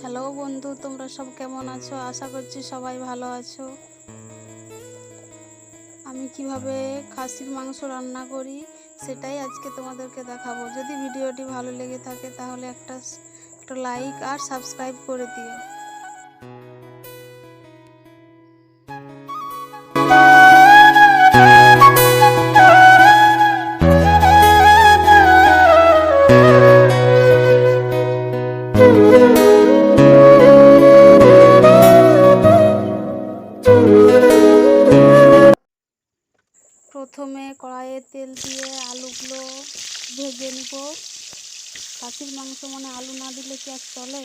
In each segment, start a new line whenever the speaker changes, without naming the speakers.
Hello বন্ধু, তোমরা সব কেমন আছো? আশা করছি সবাই ভালো আছো। আমি কীভাবে খাসির মাংস রান্না করি, সেটাই আজকে তোমাদেরকে দেখাবো। যদি ভিডিওটি ভালো লেগে থাকে, তাহলে একটা একটা লাইক আর সাবস্ক্রাইব করে দিও। প্রথমে কড়াইয়ে তেল দিয়ে আলুগুলো ভেজে নিব। খাসির মাংস মানে আলু না দিলে কি আর চলে?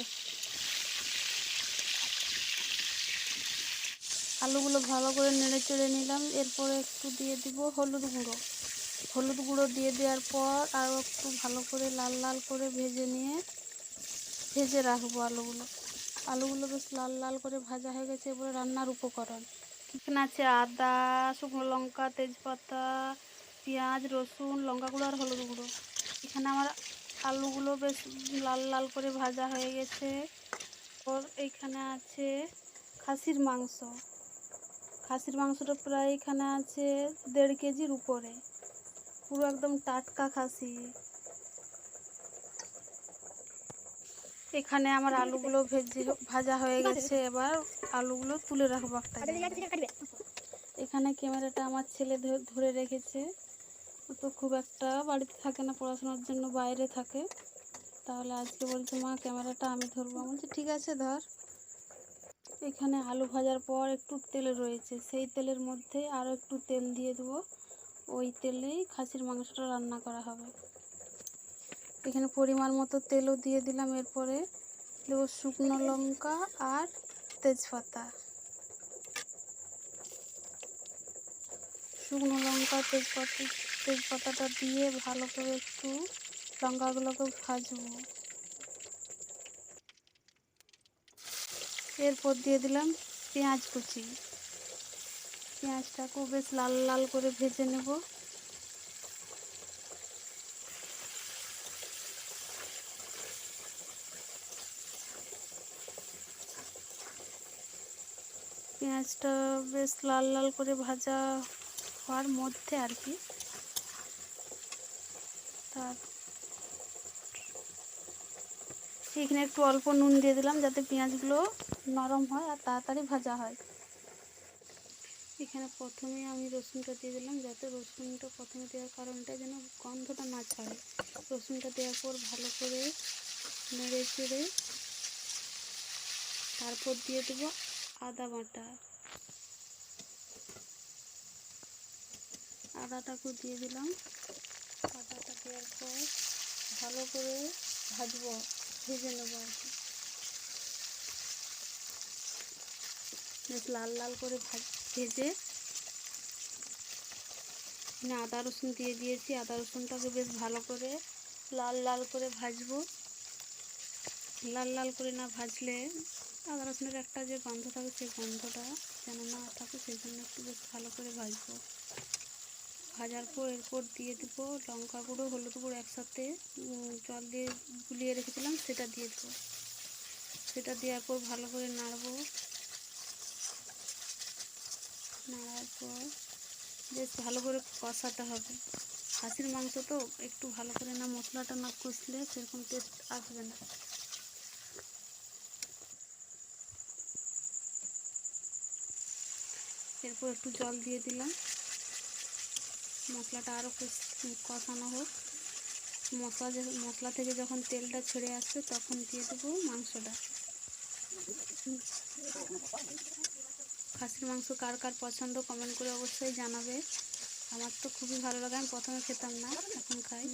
আলুগুলো ভালো করে নেড়ে চেড়ে নিলাম। এরপরে একটু দিয়ে দিব হলুদ গুঁড়ো। হলুদ গুঁড়ো দিয়ে দেওয়ার পর আরও একটু ভালো করে লাল লাল করে ভেজে নিয়ে ভেজে রাখব আলুগুলো। আলুগুলো বেশ লাল লাল করে ভাজা হয়ে গেছে। এবারে রান্নার উপকরণ। এখানে আছে আদা, শুকনো লঙ্কা, তেজপাতা, পেঁয়াজ, রসুন লঙ্কা গুঁড়ো আর হলুদ গুঁড়ো। এখানে আমার আলুগুলো বেশ লাল লাল করে ভাজা হয়ে গেছে। ওর এইখানে আছে খাসির মাংস। খাসির মাংসটা প্রায় এখানে আছে দেড় কেজির উপরে। পুরো একদম টাটকা খাসি। এখানে আমার আলুগুলো ভেজে ভাজা হয়ে গেছে, এবার আলুগুলো তুলে রাখব একটা এখানে ক্যামেরাটা আমার ছেলে ধরে রেখেছে। তো খুব একটা বাড়িতে থাকে না, পড়াশোনার জন্য বাইরে থাকে। তাহলে আজকে বলছে, মা, ক্যামেরাটা আমি ধরবো। বলছি, ঠিক আছে, ধর। এখানে আলু ভাজার পর একটু তেল রয়েছে। সেই তেলের মধ্যে আরও একটু তেল দিয়ে দেবো। ওই তেলেই খাসির মাংসটা রান্না করা হবে। এখানে পরিমাণ মতো তেলও দিয়ে দিলাম এরপরে দেবো শুকনো লঙ্কা আর তেজপাতা। শুকনো লঙ্কা, তেজপাতা, তেজপাতাটা দিয়ে ভালো করে একটু লঙ্কাগুলোকে ভাজবো। এরপর দিয়ে দিলাম পেঁয়াজ কুচি। পেঁয়াজটাকেও বেশ লাল লাল করে ভেজে নেব। পেঁয়াজটা বেশ লাল লাল করে ভাজা হওয়ার মধ্যে আর কি। তার এখানে একটু অল্প নুন দিয়ে দিলাম যাতে পেঁয়াজগুলো নরম হয় আর তাড়াতাড়ি ভাজা হয়। এখানে প্রথমে আমি রসুনটা দিয়ে দিলাম যাতে রসুনটা প্রথমে দেওয়ার কারণটা যেন গন্ধটা না ছাড়ে। রসুনটা দেওয়ার পর ভালো করে নেড়ে চেড়ে তারপর দিয়ে দেবো আদা বাটা। আদাটাকেও দিয়ে দিলাম। আদাটা দেওয়ার পর ভালো করে ভাজবো, ভেজে নেব আর কি। বেশ লাল লাল করে ভেজে এখানে আদা রসুন দিয়ে দিয়েছি। আদা রসুনটাকে বেশ ভালো করে লাল লাল করে ভাজবো। লাল লাল করে না ভাজলে আদা রসুনের একটা যে গন্ধ থাকে সেই গন্ধটা যেন না থাকে, সেই জন্য একটু বেশ ভালো করে ভাজবো। ভাজার পর এরপর দিয়ে দেবো লঙ্কা গুঁড়ো, হলুদ গুঁড়ো একসাথে জল দিয়ে গুলিয়ে রেখেছিলাম, সেটা দিয়ে দেবো। সেটা দেওয়ার পর ভালো করে নাড়বো। নাড়ার পর বেশ ভালো করে কষাতে হবে। খাসির মাংস তো একটু ভালো করে না মশলাটা না কষলে সেরকম টেস্ট আসবে না। এরপর একটু জল দিয়ে দিলাম। মশলাটা আরও কষানো হোক। মশলা মশলা থেকে যখন তেলটা ছেড়ে আসছে তখন দিয়ে দেবো মাংসটা। খাসির মাংস কার কার পছন্দ কমেন্ট করে অবশ্যই জানাবে। আমার তো খুবই ভালো লাগে, আমি প্রথমে খেতাম না, এখন খাই।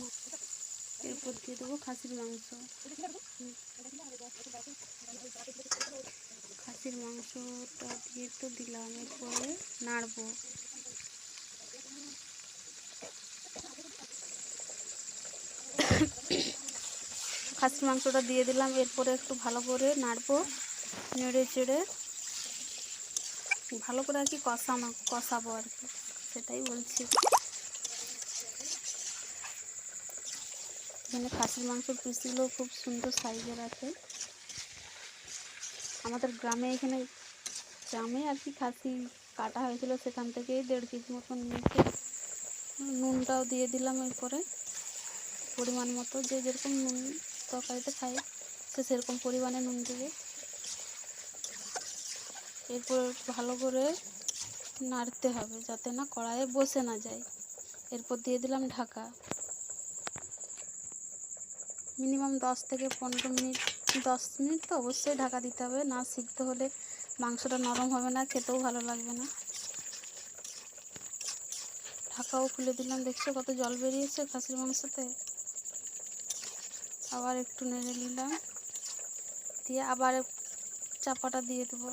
এরপর দিয়ে দেবো খাসির মাংস। খাসির মাংসটা দিয়ে তো দিলাম, এরপরে নাড়বো। খাসির মাংসটা দিয়ে দিলাম, এরপরে একটু ভালো করে নাড়বো, নেড়ে চেড়ে। ভালো করে আর কি কষানো, কষাবো আর কি, সেটাই বলছি। এখানে খাসির মাংসের পিসগুলো খুব সুন্দর সাইজের আছে। আমাদের গ্রামে এখানে, গ্রামে আর কি খাসি কাটা হয়েছিল সেখান থেকে দেড় কেজি মতন নিয়েছে। নুনটাও দিয়ে দিলাম এরপরে। পরিমাণ মতো যে যেরকম নুন তরকারিতে খায় সে সেরকম পরিমাণে নুন দেবে। এরপর ভালো করে নাড়তে হবে যাতে না কড়াইয়ে বসে না যায়। এরপর দিয়ে দিলাম ঢাকা। মিনিমাম দশ থেকে পনেরো মিনিট, দশ মিনিট তো অবশ্যই ঢাকা দিতে হবে। না সিদ্ধ হলে মাংসটা নরম হবে না, খেতেও ভালো লাগবে না। ঢাকাও খুলে দিলাম। দেখছ কত জল বেরিয়েছে খাসির মাংসতে? আবার একটু নেড়ে নিলাম। দিয়ে আবার চাপাটা দিয়ে দেবো।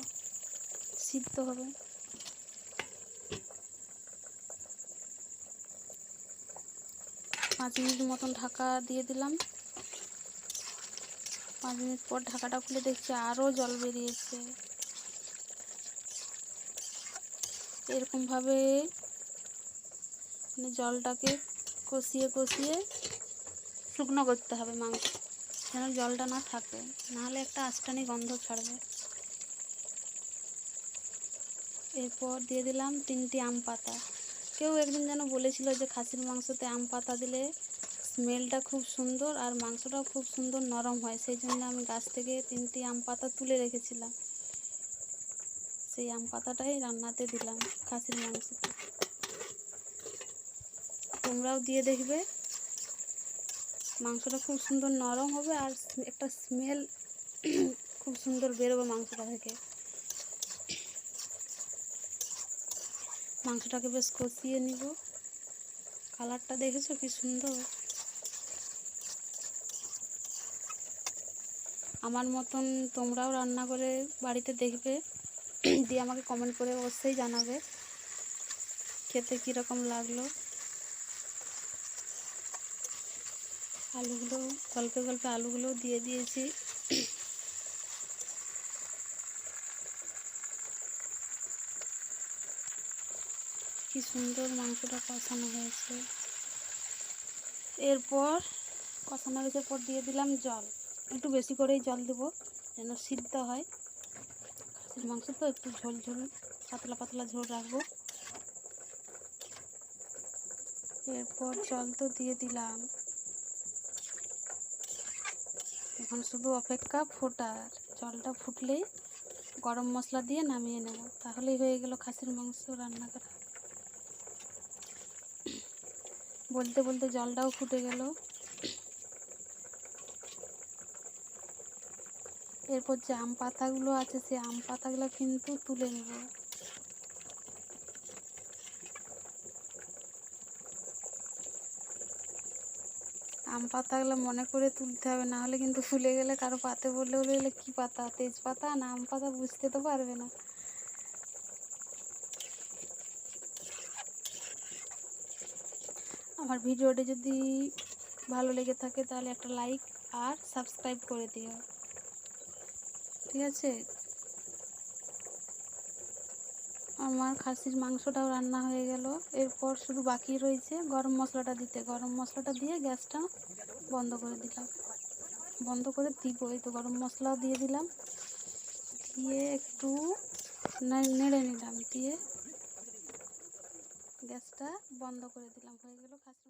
সিদ্ধ হবে। পাঁচ মিনিট মতন ঢাকা দিয়ে দিলাম। পাঁচ মিনিট পর ঢাকাটা খুলে দেখছি আরও জল বেরিয়েছে। এরকমভাবে মানে জলটাকে কষিয়ে কষিয়ে শুকনো করতে হবে মাংস, যেন জলটা না থাকে, নাহলে একটা আষ্টানি গন্ধ ছাড়বে। এরপর দিয়ে দিলাম তিনটি আম পাতা। কেউ একদিন যেন বলেছিল যে খাসির মাংসতে আম পাতা দিলে স্মেলটা খুব সুন্দর আর মাংসটাও খুব সুন্দর নরম হয়। সেই জন্য আমি গাছ থেকে তিনটি আম পাতা তুলে রেখেছিলাম। সেই আম পাতাটাই রান্নাতে দিলাম খাসির মাংসতে তোমরাও দিয়ে দেখবে। মাংসটা খুব সুন্দর নরম হবে আর একটা স্মেল খুব সুন্দর বেরোবে মাংসটা থেকে। মাংসটাকে বেশ কষিয়ে নিব। কালারটা দেখেছ কি সুন্দর? আমার মতন তোমরাও রান্না করে বাড়িতে দেখবে। দিয়ে আমাকে কমেন্ট করে অবশ্যই জানাবে খেতে কীরকম লাগল। আলুগুলো গল্পে গল্পে আলুগুলোও দিয়ে দিয়েছি। কি সুন্দর মাংসটা কষানো হয়েছে। এরপর কষানো হয়েছে পর দিয়ে দিলাম জল। একটু বেশি করেই জল দেবো, যেন সিদ্ধ হয়। খাসির মাংস তো একটু ঝোল ঝোল, পাতলা পাতলা ঝোল রাখব। এরপর জল তো দিয়ে দিলাম। এখন শুধু অপেক্ষা ফোটার। জলটা ফুটলেই গরম মশলা দিয়ে নামিয়ে নেব। তাহলেই হয়ে গেল খাসির মাংস রান্না করা। বলতে বলতে জলটাও ফুটে গেল। এরপর যে আম পাতাগুলো আছে সেই আম পাতাগুলো কিন্তু তুলে নেব। আম পাতাগুলো মনে করে তুলতে হবে, না হলে কিন্তু ফুলে গেলে কারও পাতে বললে বলে কী পাতা? তেজপাতা? না, আম পাতা বুঝতে তো পারবে না। আমার ভিডিওটা যদি ভালো লেগে থাকে, তাহলে একটা লাইক আর সাবস্ক্রাইব করে দিও। ঠিক আছে? আমার খাসির মাংসটাও রান্না হয়ে গেল। এরপর শুধু বাকি রয়েছে গরম মশলাটা দিতে। গরম মশলাটা দিয়ে গ্যাসটা বন্ধ করে দিলাম। বন্ধ করে দিব। এই তো গরম মশলাও দিয়ে দিলাম। দিয়ে একটু নেড়ে নিলাম। দিয়ে গ্যাসটা বন্ধ করে দিলাম। হয়ে গেল খাসির